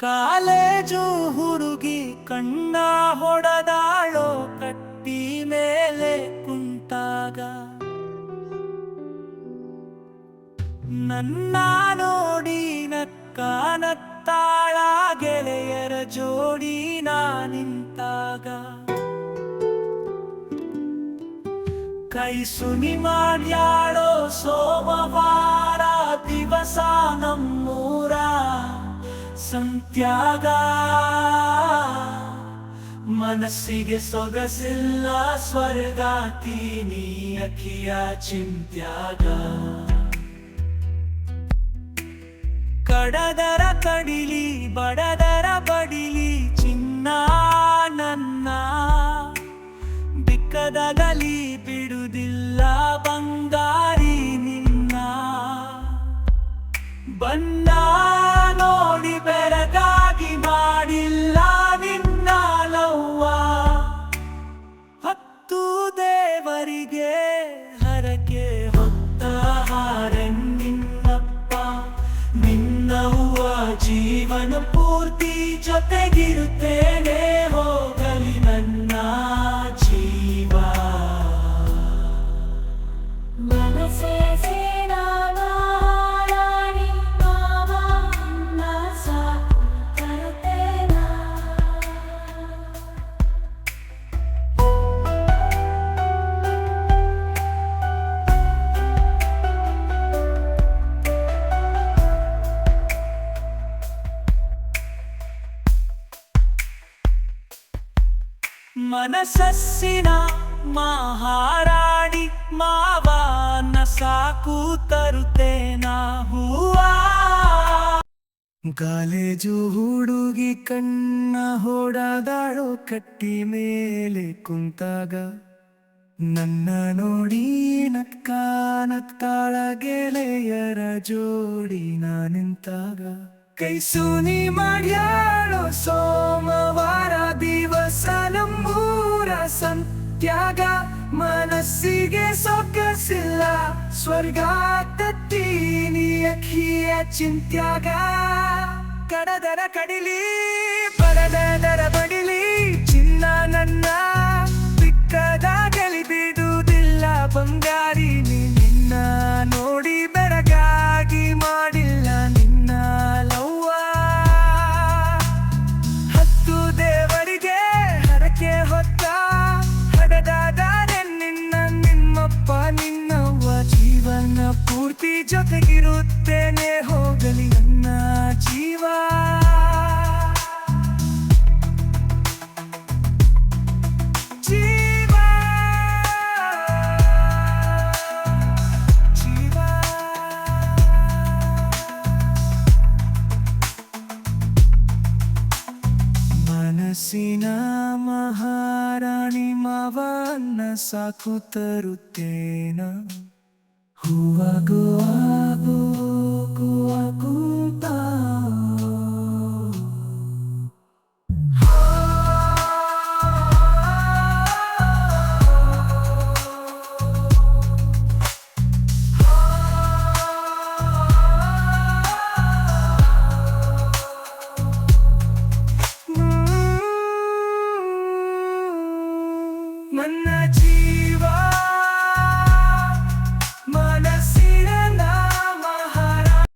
College ಹುಡುಗಿ ಕಣ್ಣ ಹೊಡೆದಾಳೋ ಕಟ್ಟಿ ಮೇಲೆ ಕುಂತಾಗ. ನನ್ನ ನೋಡಿ ನಕ್ಕಾನತ್ತಾಳ ಗೆಳೆಯರ ಜೋಡಿ ನಾ ನಿಂತಾಗ. ಕೈ ಸುನಿ ಮಾಡ್ಯಾಳೋ, ಸೋಮವಾರ ದಿವಸ ನಮ್ಮೂರ. ಸಂತ್ಯಾಗ. ಮನಸ್ಸಿಗೆ ಸೊಗಸಿಲ್ಲ ಸ್ವರ್ಗಾತೀನಿ ಅಖಿಯ ಚಿಂತ್ಯಾಗ. ಕಡದರ ಕಡಿಲಿ ಬಡದರ ದೇವರಿಗೆ ಹರಕೆ ಹೊತ್ತ ಹಾರೆನ್ನಿನ್ನಪ್ಪ ನಿನ್ನವ್ವ ಜೀವನ ಪೂರ್ತಿ ಜೊತೆಗಿರುತ್ತೇನೆ. ಮನಸ್ಸಿನ ಮಹಾರಾಣಿ ಮಾವನ ಸಾಕು ತರುತ್ತೇನ ಹೂವ. ಕಾಲೇಜು ಹುಡುಗಿ ಕಣ್ಣ ಹೊಡೆದಾಳೋ, ಕಟ್ಟಿ ಮೇಲೆ ಕುಂತಾಗ. ನನ್ನ ನೋಡಿ ನಕ್ಕ ನತ್ತಾಳ ಗೆಳೆಯರ ಜೋಡಿ ನಾ ನಿಂತಾಗ. ಕೈ ಸುನಿ ಮಾಡ್ಯಾಳೋ ಸೋಮವಾರ ದಿವಸ ನಮ್ಮೂರ ಸಂತ್ಯಾಗ ಮನಸ್ಸಿಗೆ ಸೊಗಸಿಲ್ಲ ಸ್ವರ್ಗ ತತ್ತೀನಿ ಅಖಿಯ ಚಿಂತ್ಯಾಗ. ಕಡದರ ಕಡಿಲಿ ಬಡದರ ಮಾವನ್ನ ಸಾಕು ತರುತ್ತೇನ? ಹೂವ ಗುವ ಗುವ